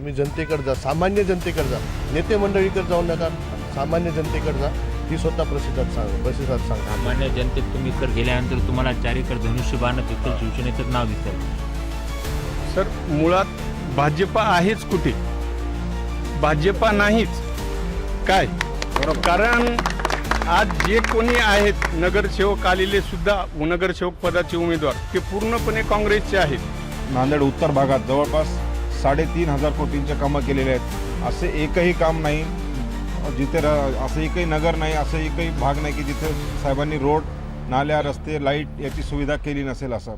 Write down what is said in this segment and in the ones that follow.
तुम्ही जनतेकडे जा सामान्य जनतेकडे जा. नेते मंडळीकडे जाऊ नका. सामान्य जनतेकडे जा. ती स्वतः प्रसिद्धात सांग प्रसिद्धात सांगा. सामान्य जनतेत तुम्ही तर गेल्यानंतर तुम्हाला चारीकडे धनुष्यबाण तिथं शिवसेनेचंच नाव दिसेल. सर मुळात भाजपा आहेच कुठे? भाजपा नाहीच. काय? कारण आज जे कोणी आहेत नगरसेवक आलेले सुद्धा नगरसेवक पदाचे उमेदवार ते पूर्णपणे काँग्रेसचे आहेत. नांदेड उत्तर भागात जवळपास साडेतीन हजार कोटींचे कामं केलेले आहेत. असे एकही काम नाही. जिथे र- असं एकही नगर नाही असं एकही भाग नाही की जिथे साहेबांनी रोड नाल्या रस्ते लाइट याची सुविधा केली नसेल असं.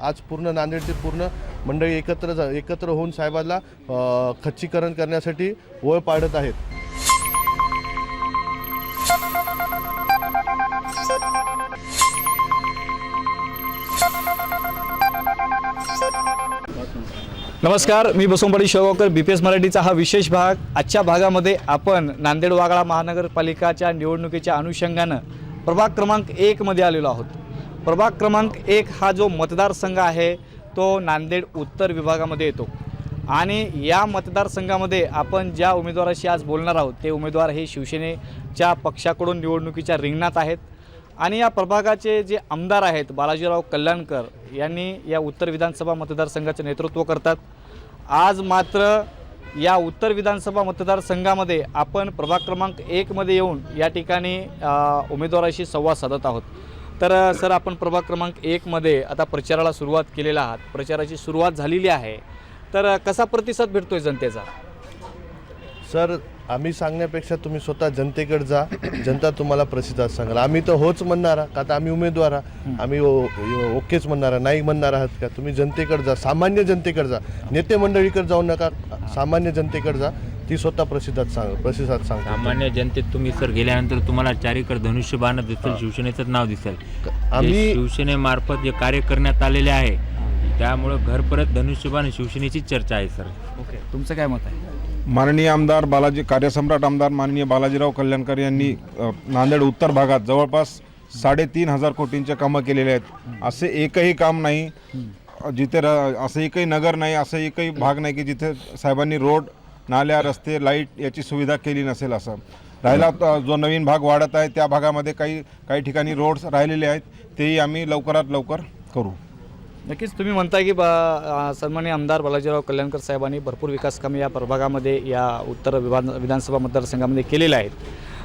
आज पूर्ण नांदेडचे पूर्ण मंडळी एकत्र जा- एकत्र होऊन साहेबांना खच्चीकरण करण्यासाठी ओळ पाडत आहेत. नमस्कार मी बसवंपाडी शिवगावकर बी पी एस मराठीचा हा विशेष भाग. आजच्या भागामध्ये आपण नांदेड वागळा महानगरपालिकाच्या निवडणुकीच्या अनुषंगानं प्रभाग क्रमांक एकमध्ये आलेलो आहोत. प्रभाग क्रमांक एक हा जो मतदारसंघ आहे तो नांदेड उत्तर विभागामध्ये येतो. आणि या मतदारसंघामध्ये आपण ज्या उमेदवाराशी आज बोलणार आहोत ते उमेदवार हे शिवसेनेच्या पक्षाकडून निवडणुकीच्या रिंगणात आहेत. आणि या प्रभागाचे जे आमदार आहेत बालाजीराव कल्याणकर यांनी या उत्तर विधानसभा मतदारसंघाचे नेतृत्व करतात. आज मात्र या उत्तर विधानसभा मतदारसंघामध्ये आपण प्रभाग क्रमांक एकमध्ये येऊन या ठिकाणी उमेदवाराशी संवाद साधत आहोत. तर सर आपण प्रभाग क्रमांक एकमध्ये आता प्रचाराला सुरुवात केलेला आहात. प्रचाराची सुरुवात झालेली आहे. तर कसा प्रतिसाद भेटतोय जनतेचा? सर आम्ही सांगण्यापेक्षा तुम्ही स्वतः जनतेकडे जा. जनता तुम्हाला प्रसिद्धात सांगाल. आम्ही तर होच म्हणणार आहात, का तर आम्ही उमेदवार आहात. आम्ही ओकेच म्हणणार आहात, नाही म्हणणार आहात का? तुम्ही जनतेकडे जा. सामान्य जनतेकडे जा. नेते मंडळीकडे जाऊ नका. सामान्य जनतेकडे जा. ती स्वतः प्रसिद्धात सांग प्रसिद्धात सांगा सामान्य जनतेत तुम्ही सर गेल्यानंतर तुम्हाला चारीकडे धनुष्यबाण दिसेल शिवसेनेचंच नाव दिसेल. आम्ही- आम्ही शिवसेनेमार्फत जे कार्य करण्यात आलेले आहे त्यामुळं घर परत धनुष्यबाण शिवसेनेचीच चर्चा आहे सर. ओके. तुमचं काय मत आहे? माननीय आमदार बालाजी कार्यसम्राट आमदार माननीय बालाजीराव कल्याणकर यांनी नांदेड उत्तर भागात जवळपास साडेतीन हजार कोटींचे कामं केलेले आहेत. असे एकही काम नाही जिथे र- असं एकही नगर नाही असं एकही भाग नाही की जिथे साहेबांनी रोड नाल्या रस्ते लाइट याची सुविधा केली नसेल असं. राहिला जो नवीन भाग वाढत आहे त्या भागामध्ये काही काही ठिकाणी रोड्स राहिलेले आहेत तेही आम्ही लवकरात लवकर करू. नक्कीच तुम्ही म्हणताय की बा अ, सन्माननीय आमदार बालाजीराव कल्याणकर साहेबांनी भरपूर विकास कामे या प्रभागामध्ये या उत्तर विधान विधानसभा मतदारसंघामध्ये केलेले आहेत.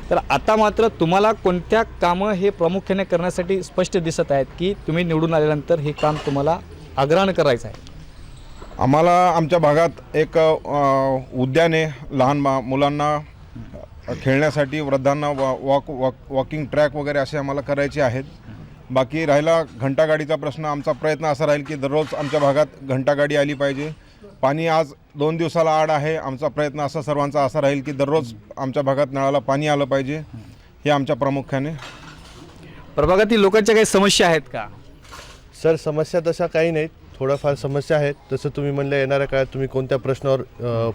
तर आता मात्र तुम्हाला कोणत्या कामं हे प्रामुख्याने करण्यासाठी स्पष्ट दिसत आहेत की तुम्ही निवडून आल्यानंतर हे काम तुम्हाला आग्रहानं करायचं आहे? आम्हाला आमच्या भागात एक उद्याने लहान मा मुलांना खेळण्यासाठी वृद्धांना वॉ वॉक वॉक वॉकिंग ट्रॅक वगैरे असे आम्हाला करायचे आहेत. बाकी राहिला घंटागाडीचा प्रश्न आमचा प्रयत्न असा राहील की दररोज आमच्या भागात घंटागाडी आली पाहिजे. पाणी आज दोन दिवसाला आड आहे आमचा प्रयत्न असा सर्वांचा असा राहील की दररोज आमच्या भागात नळाला पाणी आलं पाहिजे हे आमच्या प्रामुख्याने. प्रभागातील लोकांच्या काही समस्या आहेत का? सर समस्या तशा काही नाहीत. थोड्याफार समस्या आहेत. जसं तुम्ही म्हणलं येणाऱ्या काळात तुम्ही कोणत्या प्रश्नावर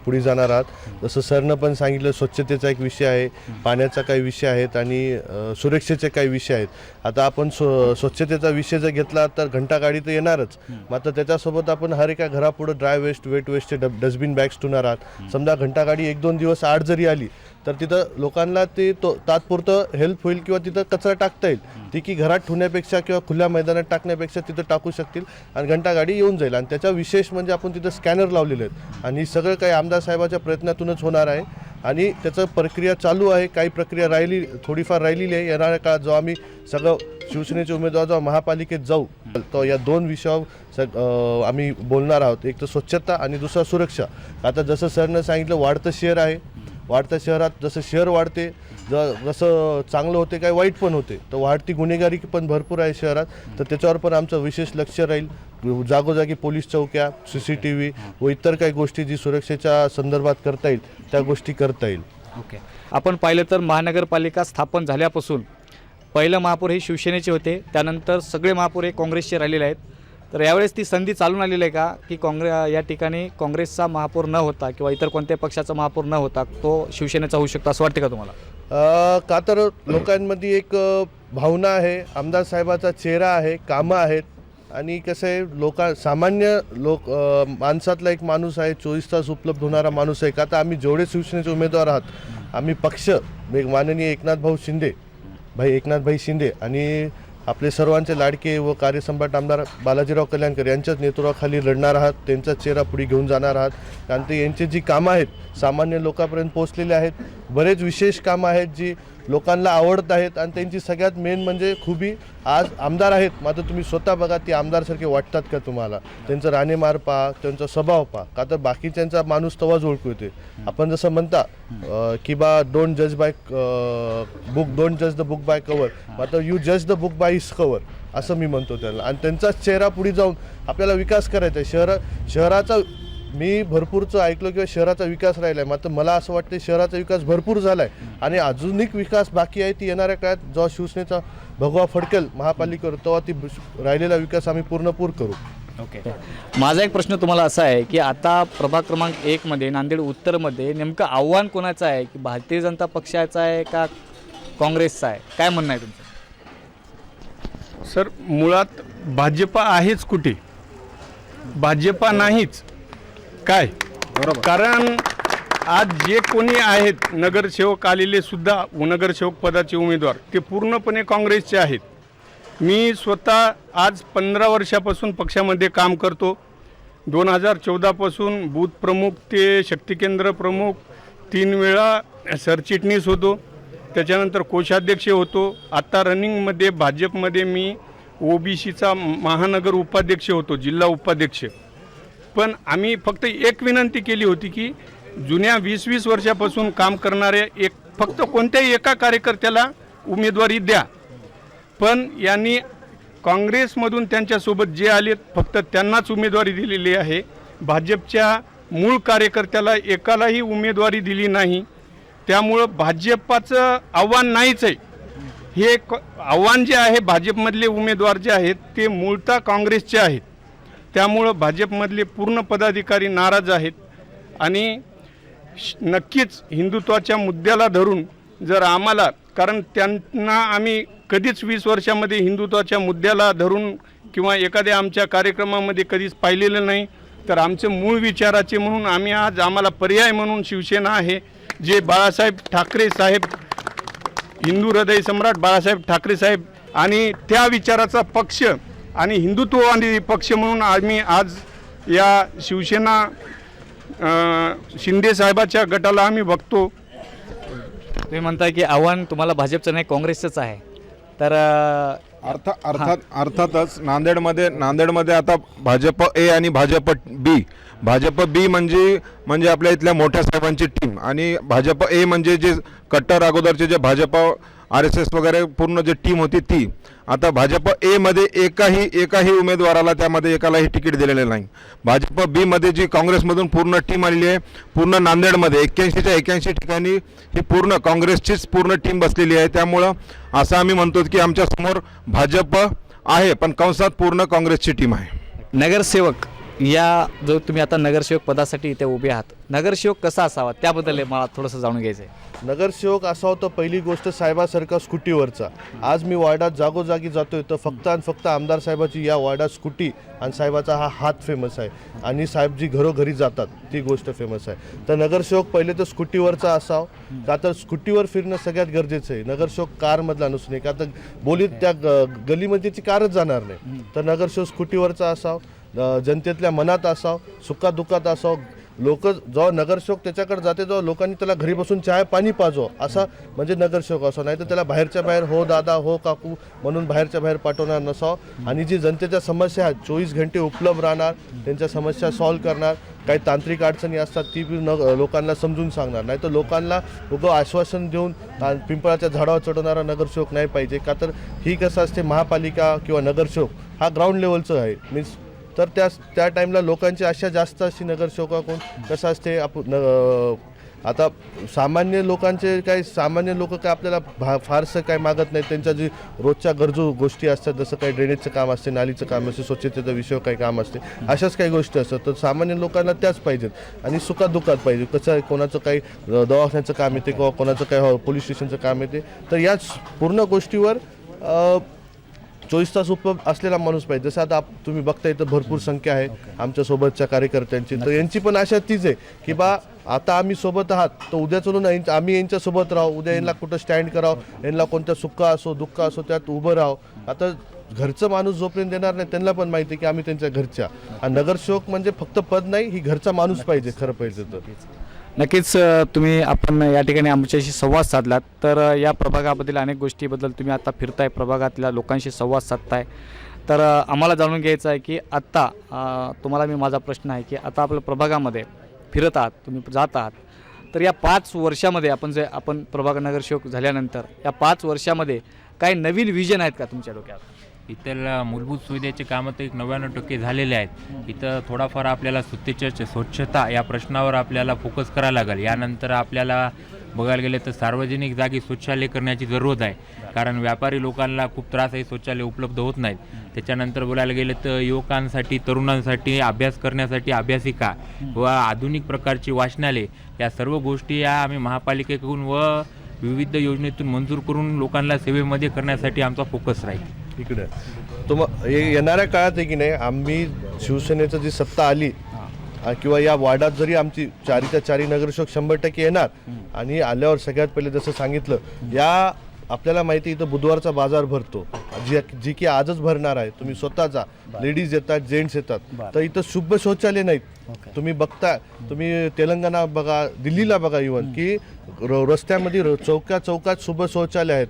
पुढे जाणार आहात. जसं सरनं पण सांगितलं स्वच्छतेचा एक विषय आहे पाण्याचा काही विषय आहेत आणि सुरक्षेचे काही विषय आहेत. आता आपण स्व स्वच्छतेचा विषय जर घेतला तर घंटागाडी तर येणारच. मात्र त्याच्यासोबत आपण हर एका घरापुढं ड्राय वेस्ट वेट वेस्टचे डब डस्टबिन बॅग्स ठेवणार आहात. समजा घंटागाडी एक दोन दिवस आड जरी आली तर तिथं लोकांना ते तो तात्पुरतं हेल्प होईल किंवा तिथं कचरा टाकता येईल. ती की घरात ठेवण्यापेक्षा किंवा खुल्या मैदानात टाकण्यापेक्षा तिथं टाकू शकतील आणि घंटागाडी येऊन जाईल. आणि त्याचा विशेष म्हणजे आपण तिथं स्कॅनर लावलेले आहेत. आणि हे सगळं काही आमदार साहेबाच्या प्रयत्नातूनच होणार आहे. आणि त्याचं प्रक्रिया चालू आहे काही प्रक्रिया राहिली थोडीफार राहिलेली आहे. येणाऱ्या काळात जेव्हा आम्ही सगळं शिवसेनेचे उमेदवार जेव्हा महापालिकेत जाऊ तर या दोन विषयावर सग आम्ही बोलणार आहोत. एक तर स्वच्छता आणि दुसरा सुरक्षा. आता जसं सरनं सांगितलं वाढतं शहर आहे. वाढत्या शहरात जसं शहर वाढते ज जसं चांगलं होते काही वाईट पण होते. तर वाढती गुन्हेगारी पण भरपूर आहे शहरात. तर त्याच्यावर पण आमचं विशेष लक्ष राहील. जागोजागी पोलीस चौक्या सी सी टी व्ही व इतर काही गोष्टी जी सुरक्षेच्या संदर्भात करता येईल त्या गोष्टी करता येईल. ओके. आपण पाहिलं तर महानगरपालिका स्थापन झाल्यापासून पहिलं महापौर हे शिवसेनेचे होते त्यानंतर सगळे महापौर हे काँग्रेसचे राहिलेले आहेत. तर यावेळेस ती संधी चालून आलेली आहे का की काँग्रे या ठिकाणी काँग्रेसचा महापौर न होता किंवा इतर कोणत्याही पक्षाचा महापौर न होता तो शिवसेनेचा होऊ शकतो असं वाटतं का तुम्हाला? का तर लोकांमध्ये एक भावना आहे आमदार साहेबाचा चेहरा आहे कामं आहेत आणि कसं आहे लोका सामान्य लोक माणसातला एक माणूस आहे चोवीस तास उपलब्ध होणारा माणूस आहे. का आता आम्ही जेवढे शिवसेनेचे उमेदवार आहात आम्ही पक्ष एक माननीय एकनाथ भाऊ शिंदे भाई एकनाथ भाई शिंदे आणि आपले सर्वांचे लाडके व कार्यसम्राट आमदार बालाजीराव कल्याणकर यांच्याच नेतृत्वाखाली लढणार आहात त्यांचा चेहरा पुढे घेऊन जाणार आहात. कारण ते यांची जी कामं आहेत सामान्य लोकांपर्यंत पोहोचलेले आहेत. बरेच विशेष कामं आहेत जी लोकांना आवडत आहेत आणि त्यांची सगळ्यात मेन म्हणजे खुबी आज आमदार आहेत. मात्र तुम्ही स्वतः बघा ते आमदारसारखे वाटतात का तुम्हाला? त्यांचं राणेमार पहा त्यांचा स्वभाव पहा का तर बाकीच्यांचा माणूस तवाच ओळखू येते आपण जसं म्हणता की बा डोंट जज बाय बुक डोंट जज द बुक बाय कवर मात्र यू जज the book by is cover असं मी म्हणतो त्याला आणि त्यांचाच चेहरा पुढे जाऊन आपल्याला विकास करायचा आहे. शहरा शहराचा मी भरपूरचं ऐकलं किंवा शहराचा विकास राहिला आहे मात्र मला असं वाटतं शहराचा विकास भरपूर झाला आहे आणि अजूनिक विकास बाकी आहे ती येणाऱ्या काळात जेव्हा शिवसेनेचा भगवा फडकेल महापालिकेवर तेव्हा ती राहिलेला विकास आम्ही पूर्णपूर करू. ओके. माझा एक प्रश्न तुम्हाला असा आहे की आता प्रभाग क्रमांक एकमध्ये नांदेड उत्तरमध्ये नेमकं आव्हान कोणाचं आहे? की भारतीय जनता पक्षाचा आहे का काँग्रेसचा आहे? काय म्हणणं आहे तुमचं? सर मुळात भाजपा आहेच कुठे? भाजपा नाहीच. काय? बरोबर. कारण आज जे कोणी आहेत नगरसेवक आलेले सुद्धा नगरसेवक पदाचे उमेदवार ते पूर्णपणे काँग्रेसचे आहेत. मी स्वतः आज पंधरा वर्षापासून पक्षामध्ये काम करतो. दोन हजार चौदापासून बूथ प्रमुख ते शक्ती केंद्र प्रमुख तीन वेळा सरचिटणीस होतो. त्याच्यानंतर कोषाध्यक्ष होतो. आत्ता रनिंगमध्ये भाजपमध्ये मी ओबीसीचा महानगर उपाध्यक्ष होतो जिल्हा उपाध्यक्ष. पण आम्ही फक्त एक विनंती केली होती की जुन्या वीस वीस वर्षापासून काम करणाऱ्या एक फक्त कोणत्याही एका कार्यकर्त्याला उमेदवारी द्या. पण यांनी काँग्रेसमधून त्यांच्यासोबत जे आले फक्त त्यांनाच उमेदवारी दिलेली आहे. भाजपच्या मूळ कार्यकर्त्याला एकालाही उमेदवारी दिली नाही. त्यामुळं भाजपाचं आव्हान नाहीच आहे. हे आव्हान जे आहे भाजपमधले उमेदवार जे आहेत ते मूळतः काँग्रेसचे आहेत. त्यामुळं भाजपमधले पूर्ण पदाधिकारी नाराज आहेत. आणि श- नक्कीच हिंदुत्वाच्या मुद्द्याला धरून जर आम्हाला कारण त्यांना आम्ही कधीच वीस वर्षामध्ये हिंदुत्वाच्या मुद्द्याला धरून किंवा एखाद्या आमच्या कार्यक्रमामध्ये कधीच पाहिलेलं नाही तर आमचे मूळ विचाराचे म्हणून आम्ही आज आम्हाला पर्याय म्हणून शिवसेना आहे जे बाळासाहेब ठाकरे साहेब हिंदू हृदय सम्राट बाळासाहेब ठाकरे साहेब आणि त्या विचाराचा पक्ष आणि हिंदुत्ववादी पक्ष म्हणून आम्ही आज या शिवसेना अं, शिंदे साहेबाच्या गटाला आम्ही बघतो. तुम्ही म्हणताय की आव्हान तुम्हाला भाजपचं नाही काँग्रेसचंच आहे. तर अर्थ अर्थात अर्थातच नांदेडमध्ये नांदेडमध्ये आता भाजप ए आणि भाजप बी. भाजप बी म्हणजे म्हणजे आपल्या इथल्या मोठ्या साहेबांची टीम आणि भाजप ए म्हणजे जे कट्टर अगोदरचे जे भाजप आर एस एस वगैरे पूर्ण जे टीम होती ती आता भाजप एमध्ये एकाही एकाही उमेदवाराला त्यामध्ये एकालाही तिकीट दिलेलं नाही. भाजप बीमध्ये जी काँग्रेसमधून पूर्ण टीम आलेली आहे पूर्ण नांदेडमध्ये एक्क्याऐंशीच्या एक्क्याऐंशी ठिकाणी ही पूर्ण काँग्रेसचीच पूर्ण टीम बसलेली आहे. त्यामुळं असं आम्ही म्हणतो की आमच्यासमोर भाजप आहे पण कंसात पूर्ण काँग्रेसची टीम आहे. नगरसेवक या जो तुम्ही आता नगरसेवक पदासाठी इथे उभे आहात नगरसेवक कसा असावा? त्याबद्दल मला थोडंसं जाणून घ्यायचं आहे नगरसेवक असा तर पहिली गोष्ट साहेबासारखा स्कूटीवरचा. आज मी वॉर्डात जागोजागी जातोय तर फक्त आणि फक्त आमदार साहेबाची या वॉर्डात स्कूटी आणि साहेबाचा हा हात फेमस आहे. आणि साहेब जी घरोघरी जातात ती गोष्ट फेमस आहे. तर नगरसेवक पहिले तर स्कूटीवरचा असावं का तर स्कूटीवर फिरणं सगळ्यात गरजेचं आहे. नगरसेवक कारमधला नसून का तर बोलीत त्या ग- गलीमध्ये ती कारच जाणार नाही. तर नगरसेवक स्कूटीवरचा असावं जनतेतल्या मनात असावं सुखादुखात असावं. लोक जेव्हा नगरसेवक त्याच्याकडे जाते तेव्हा लोकांनी त्याला घरी बसून चाय पाणी पाजो असा म्हणजे नगरसेवक असा नाही तर त्याला बाहेरच्या बाहेर हो दादा हो काकू म्हणून बाहेरच्या बाहेर पाठवणार नसावं. आणि जी जनतेच्या समस्या आहेत चोवीस घंटे उपलब्ध राहणार त्यांच्या समस्या सॉल्व्ह करणार. काही तांत्रिक अडचणी असतात ती बी न लोकांना समजून सांगणार. नाही तर लोकांना उगं आश्वासन देऊन पिंपळाच्या झाडावर चढवणारा नगरसेवक नाही पाहिजे. का तर ही कसं असते महापालिका किंवा नगरसेवक हा ग्राउंड लेवलचं आहे. मीन्स तर त्या त्या टाईमला लोकांची आशा जास्त असते नगरसेवकाकडून कसं असते आप न आता सामान्य लोकांचे काही सामान्य लोक काय आपल्याला भा फारसं काय मागत नाही त्यांच्या जी रोजच्या गरजू गोष्टी असतात जसं काही ड्रेनेजचं काम असते नालीचं काम असते स्वच्छतेचं विषय काही काम असते अशाच काही गोष्टी असतात. तर सामान्य लोकांना त्याच पाहिजेत आणि सुखात पाहिजे. कसं आहे कोणाचं काही दवाखान्याचं काम येते किंवा कोणाचं काही हो, पोलीस स्टेशनचं काम येते. तर याच पूर्ण गोष्टीवर चोवीस तास उपलब्ध असलेला माणूस पाहिजे. जसं आता आप- तुम्ही बघता इथं भरपूर संख्या आहे आमच्या सोबतच्या कार्यकर्त्यांची. तर यांची पण आशा तीच आहे की बा आता आम्ही सोबत आहात तर उद्या चलून आम्ही यांच्या सोबत राहू. उद्या यांना कुठं स्टँड करावं यांना कोणत्या सुख असो दुःख असो त्यात उभं राहू आता घरचं माणूस जोपर्यंत देणार नाही त्यांना पण माहिती आहे की आम्ही त्यांच्या घरच्या. आणि नगरसेवक म्हणजे फक्त पद नाही ही घरचा माणूस पाहिजे खरं पाहिजे तर. नक्कीच तुम्ही आपण या ठिकाणी आमच्याशी संवाद साधलात. तर या प्रभागाबद्दल अनेक गोष्टीबद्दल तुम्ही आता फिरताय प्रभागातल्या लोकांशी संवाद साधताय. तर आम्हाला जाणून घ्यायचं आहे की आत्ता तुम्हाला मी माझा प्रश्न आहे की आता आपल्या प्रभागामध्ये फिरत आहात तुम्ही जात आहात. तर या पाच वर्षामध्ये आपण जे आपण प्रभाग नगरसेवक झाल्यानंतर या पाच वर्षामध्ये काही नवीन विजन आहेत का तुमच्या डोक्यात इथल्या मूलभूत सुविधेचे कामं तर एक नव्याण्णव टक्के झालेले आहेत. इथं थोडाफार आपल्याला स्वच्छतेच्या स्वच्छता या प्रश्नावर आपल्याला फोकस करायला लागेल. यानंतर आपल्याला बघायला गेलं तर सार्वजनिक जागी शौचालय करण्याची जरूरत आहे. कारण व्यापारी लोकांना खूप त्रास आहे शौचालय उपलब्ध होत नाहीत. त्याच्यानंतर बोलायला गेलं तर युवकांसाठी तरुणांसाठी अभ्यास करण्यासाठी अभ्यासिका व आधुनिक प्रकारची वाचनालय या सर्व गोष्टी या आम्ही महापालिकेकडून व विविध योजनेतून मंजूर करून लोकांना सेवेमध्ये करण्यासाठी आमचा फोकस राहील. इकडे. तुम ये- येणाऱ्या काळात आहे की नाही आम्ही शिवसेनेचं जी सत्ता आली किंवा या वार्डात जरी आमची चारीच्या चारी नगरसेवक शंभर टक्के येणार आणि आल्यावर सगळ्यात पहिले जसं सांगितलं या आपल्याला माहिती आहे, इथं बुधवारचा बाजार भरतो. जी जी की आजच भरणार आहे तुम्ही स्वतःचा लेडीज येतात जेंट्स येतात. तर इथं शुभ शौचालय नाहीत. तुम्ही बघता तुम्ही तेलंगणा बघा दिल्लीला बघा इवन की रस्त्यामध्ये र- चौका चौकात शुभ शौचालय आहेत.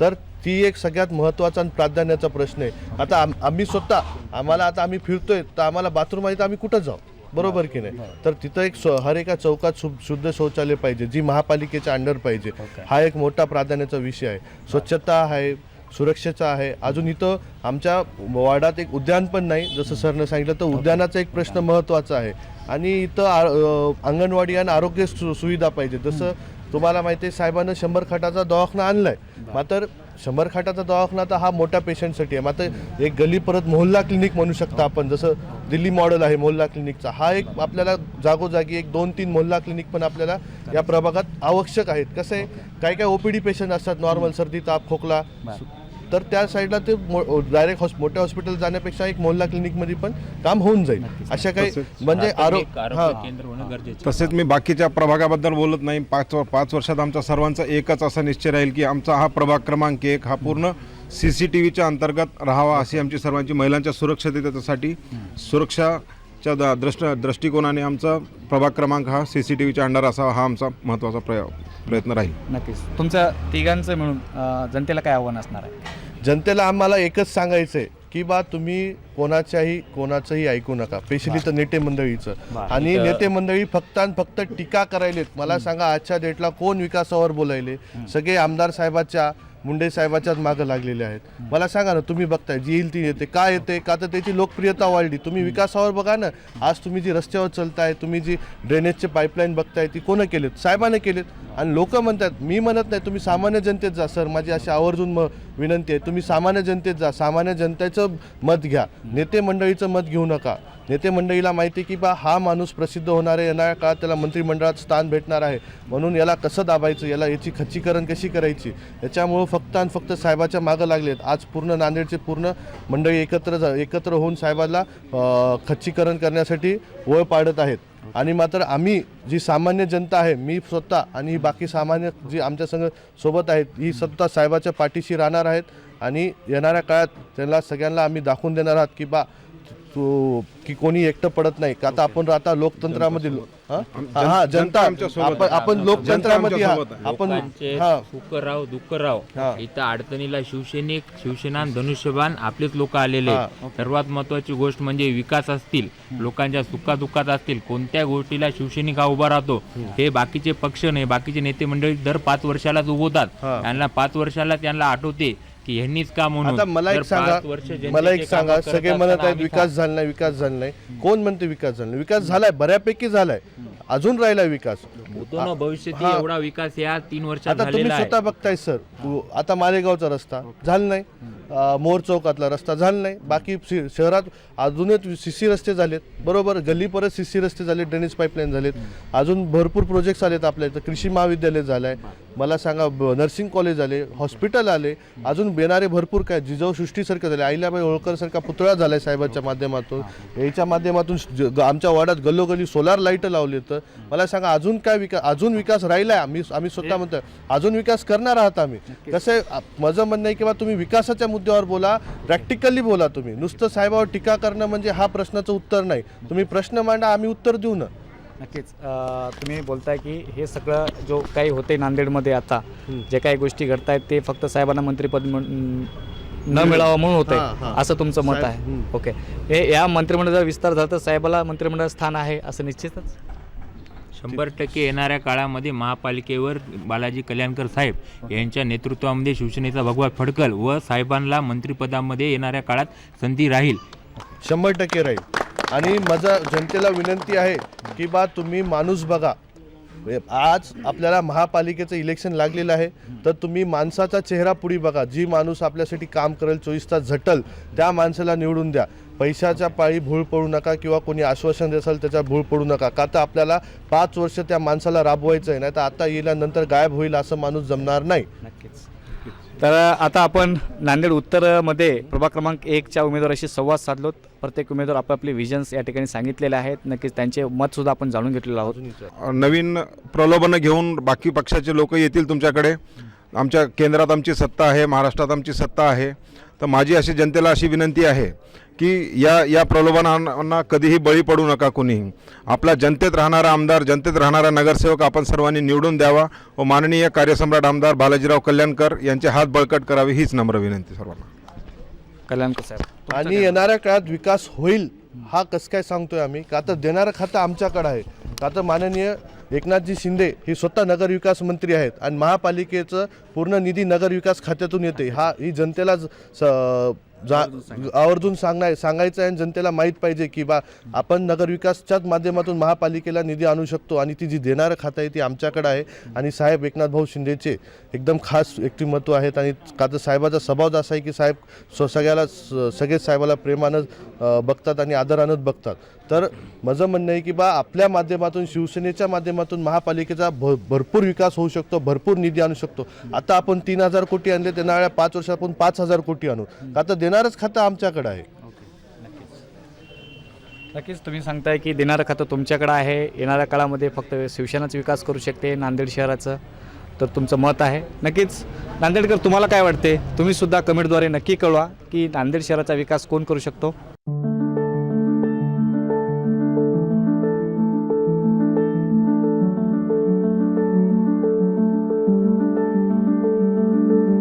तर ती एक सगळ्यात महत्त्वाचा आणि प्राधान्याचा प्रश्न आहे. आता आम- आम्ही स्वतः आम्हाला आता आम्ही फिरतोय तर आम्हाला बाथरूम आहे तर आम्ही कुठं जाऊ? बरोबर की नाही? तर तिथं एक हर एका चौकात शुद्ध शौचालय पाहिजे जी महापालिकेच्या अंडर पाहिजे. हा एक मोठा प्राधान्याचा विषय आहे. स्वच्छता आहे सुरक्षेचा आहे. अजून इथं आमच्या वार्डात एक उद्यान पण नाही. जसं सरनं सांगितलं तर उद्यानाचा एक प्रश्न महत्त्वाचा आहे. आणि इथं अंगणवाडी आणि आरोग्य सुविधा पाहिजे. जसं तुम्हाला माहिती आहे साहेबांना शंभर खाटाचा दवाखाना आणलाय. मात्र शंभर खाटाचा दवाखाना तर हा मोठ्या पेशंटसाठी आहे. मात्र एक गली परत मोहल्ला क्लिनिक म्हणू शकता आपण. जसं दिल्ली मॉडेल आहे मोहल्ला क्लिनिकचा हा एक आपल्याला जागोजागी एक दोन तीन मोहल्ला क्लिनिक पण आपल्याला या प्रभागात आवश्यक आहेत. कसं आहे? काही काही ओपीडी पेशंट असतात? नॉर्मल सर्दी ताप खोकला तर त्या साईडला ते डायरेक्ट हॉस मोठ्या हॉस्पिटल जाण्यापेक्षा एक मोहल्ला क्लिनिकमध्ये पण काम होऊन जाईल. अशा काही म्हणजे आरोग्य. तसेच मी बाकीच्या प्रभागाबद्दल बोलत नाही. पाच पाच वर्षात आमचा सर्वांचा एकच असा निश्चय राहील की आमचा हा प्रभाग क्रमांक एक हा पूर्ण सी सी टी व्हीच्या अंतर्गत राहावा अशी आमची सर्वांची महिलांच्या सुरक्षिततेसाठी सुरक्षाच्या द- दृष्ट दृष्टिकोनाने आमचा प्रभाग क्रमांक हा सी सी टी व्हीच्या अंडर असावा हा आमचा महत्त्वाचा प्रय प्रयत्न राहील. नक्कीच. तुमचं तिघांचं मिळून अ, जनतेला काय आव्हान असणार आहे? जनतेला आम्हाला एकच सांगायचं आहे की बा तुम्ही कोणाच्याही कोणाचंही ऐकू नका. स्पेशली तर नेते मंडळीचं. आणि नेते मंडळी फक्त आणि फक्त टीका करायलेत. मला सांगा आजच्या डेटला कोण विकासावर बोलायले? सगळे आमदार साहेबाच्या मुंडे साहेबाच्याच मागं लागलेले आहेत. मला सांगा ना तुम्ही बघताय जी येईल ती येते. का येते? का तर त्याची लोकप्रियता वाढली. तुम्ही विकासावर बघा ना आज तुम्ही जी रस्त्यावर चलताय तुम्ही जी ड्रेनेजचे पाईपलाईन बघताय ती कोणं केलेत? साहेबाने केलेत. आणि लोक म्हणतात मी म्हणत नाही तुम्ही सामान्य जनतेत जा सर. माझी अशी आवर्जून म विनंती आहे तुम्ही सामान्य जनतेत जा. सामान्य जनतेचं मत घ्या. नेते मंडळीचं मत घेऊ नका. नेते मंडळीला माहिती आहे की बा हा माणूस प्रसिद्ध होणार आहे. येणाऱ्या काळात त्याला मंत्रिमंडळात स्थान भेटणार आहे. म्हणून याला कसं दाबायचं? याला याची खच्चीकरण कशी करायची? याच्यामुळं फक्त आणि फक्त साहेबाच्या मागं लागलेत. आज पूर्ण नांदेडचे पूर्ण मंडळी एकत्र जा- एकत्र होऊन साहेबाला खच्चीकरण करण्यासाठी ओळ पाडत आहेत. आणि मात्र आम्ही जी सामान्य जनता आहे मी स्वतः आणि बाकी सामान्य जी आमच्या संग सोबत आहेत ही स्वतः साहेबाच्या पाठीशी राहणार आहेत. आणि येणाऱ्या काळात त्यांना सगळ्यांना आम्ही दाखवून देणार आहात की बा तू की कोणी एकटं पडत नाही. का आता आपण आता लोकतंत्रामध्ये हा? जनता आपण लोकतंत्रामध्ये हा. आपण लोकांचे हा. सुख राव दुःख राव हा. इथं अडचणीला शिवसैनिक शिवसेना आणि धनुष्यबाण आपलेच लोक आलेले आहेत. सर्वात महत्वाची गोष्ट म्हणजे विकास असतील. लोकांच्या सुखादुःखात असतील. कोणत्या गोष्टीला शिवसैनिक हा उभा राहतो हे बाकीचे पक्ष नाही. बाकीचे नेते मंडळी दर पाच वर्षालाच उभवतात. त्यांना पाच वर्षाला त्यांना आठवते. की ह्यांनीच का म्हणून? आता मला जर एक सांगा पाच वर्ष जनतेचे मला एक कामं सांगा करत सगळे म्हणत असताना आहेत आम्ही विकास झाला नाही विकास झाला नाही. कोण म्हणते विकास झाला नाही? विकास झालाय बऱ्यापैकी झालाय. अजून राहिला विकास. होतो ना भविष्यात हा. एवढा विकास या तीन वर्षात आता तुम्ही झालेला आहे. स्वतः बघताय सर. आता मालेगावचा रस्ता झाला नाही. अ, मोर चौकातला रस्ता झाला नाही. बाकी शि- शहरात अजूनच सी सी रस्ते झालेत. बरोबर गल्ली परत सी सी रस्ते झाले ड्रेनेज पाईपलाईन झालेत. अजून भरपूर प्रोजेक्ट्स आलेत आपल्या इथं. कृषी महाविद्यालय झालं आहे मला सांगा ब- नर्सिंग कॉलेज आले हॉस्पिटल आले अजून येणारे भरपूर काय जिजाऊ सृष्टीसारखं झाले अहिल्याबाई होळकरसारखा पुतळा झाला आहे साहेबांच्या माध्यमातून. याच्या माध्यमातून आमच्या वाड्यात गल्लोगल्ली सोलार लाइट लावली तर मला सांगा अजून काय विकास अजून विकास राहिला आहे आम्ही आम्ही स्वतः म्हणतोय अजून विकास करणार आहात आम्ही. कसं माझं म्हणणं आहे किंवा तुम्ही विकासाच्या मुद्द्यावर बोला प्रॅक्टिकली बोला तुम्ही. नुसतं साहेबावर टीका करणं म्हणजे हा प्रश्नाचं उत्तर नाही. तुम्ही प्रश्न मांडा आम्ही उत्तर देऊ ना. नक्कीच. तुम्ही बोलताय की हे सगळं जो काही होते नांदेडमध्ये आता जे काही गोष्टी घडत आहेत ते फक्त साहेबांना मंत्रिपद न मिळावं म्हणून होत हां, हां. आहे असं तुमचं मत आहे. हं. ओके. हे या मंत्रिमंडळाचा विस्तार झाला तर साहेबाला मंत्रिमंडळात स्थान आहे असं निश्चितच? शंभर टक्के येणाऱ्या काळामध्ये महापालिकेवर बालाजी कल्याणकर साहेब यांच्या नेतृत्वामध्ये शिवसेनेचा भगवा फडकल व साहेबांना मंत्रिपदामध्ये येणाऱ्या काळात संधी राहील. शंभर टक्के राहील. आणि माझा जनतेला विनंती आहे की बा तुम्ही माणूस बघा. आज आपल्याला महापालिकेचं इलेक्शन लागलेलं आहे तर तुम्ही माणसाचा चेहरा पुढे बघा. जी माणूस आपल्यासाठी काम करेल चोवीस तास झटल त्या माणसाला निवडून द्या. पैशाच्या पाळी भूळ पडू नका किंवा कोणी आश्वासन देसाल त्याच्या भूळ पडू नका. का तर आपल्याला पाच वर्ष त्या माणसाला राबवायचं आहे नाही तर आता येल्यानंतर गायब होईल असं माणूस जमणार नाही. नक्कीच. तर आता आपण नांदेड उत्तरमध्ये प्रभाग क्रमांक एकच्या उमेदवाराशी संवाद साधलोत प्रत्येक उमेदवार आपापले विजन्स या ठिकाणी सांगितलेले आहेत. नक्कीच त्यांचे मतसुद्धा आपण जाणून घेतलेलं आहोत. नवीन प्रलोभनं घेऊन बाकी पक्षाचे लोक येतील तुमच्याकडे. आमच्या केंद्रात आमची सत्ता आहे महाराष्ट्रात आमची सत्ता आहे. तर माझी अशी जनतेला अशी विनंती आहे की या या प्रलोभनांना कधीही बळी पडू नका कोणीही. आपला जनतेत राहणारा आमदार जनतेत राहणारा नगरसेवक आपण सर्वांनी निवडून द्यावा व माननीय कार्यसम्राट आमदार बालाजीराव कल्याणकर यांचे हात बळकट करावे हीच नम्र विनंती सर्वांना. कल्याणकर साहेब आणि येणाऱ्या काळात विकास होईल हा कसं काय सांगतोय आम्ही? का तर देणारं खातं आमच्याकडे आहे. का तर माननीय एकनाथजी शिंदे हे स्वतः नगर विकास मंत्री आहेत आणि महापालिकेचं पूर्ण निधी नगर विकास खात्यातून येते. हा ही जनतेला ज- स- जा आवर्जून सांगणार सांगायचं आहे आणि जनतेला माहीत पाहिजे की बा आपण नगरविकासच्याच माध्यमातून महापालिकेला निधी आणू शकतो आणि ती जी देणारं खातं आहे ती आमच्याकडे आहे. आणि साहेब एकनाथ भाऊ शिंदेचे एकदम खास व्यक्तिमत्व आहेत आणि का तर साहेबाचा स्वभाव असा आहे की साहेब स- सगळ्याला स- सगळेच साहेबाला प्रेमानं बघतात आणि आदरानंच बघतात. तर माझं म्हणणं आहे की बा आपल्या माध्यमातून शिवसेनेच्या माध्यमातून महापालिकेचा भ भरपूर विकास होऊ शकतो भरपूर निधी आणू शकतो. आता आपण तीन हजार कोटी आणले त्यांना वेळा पाच वर्षात आपण पाच हजार कोटी आणू. आता देणारच खातं आमच्याकडे आहे. नक्कीच. तुम्ही सांगताय की देणारं खातं तुमच्याकडं आहे. येणाऱ्या काळामध्ये फक्त शिवसेनाच विकास करू शकते नांदेड शहराचं. तर तुमचं मत आहे. नक्कीच नांदेडकर तुम्हाला काय वाटते? तुम्ही सुद्धा कमेंटद्वारे नक्की कळवा की नांदेड शहराचा विकास कोण करू शकतो?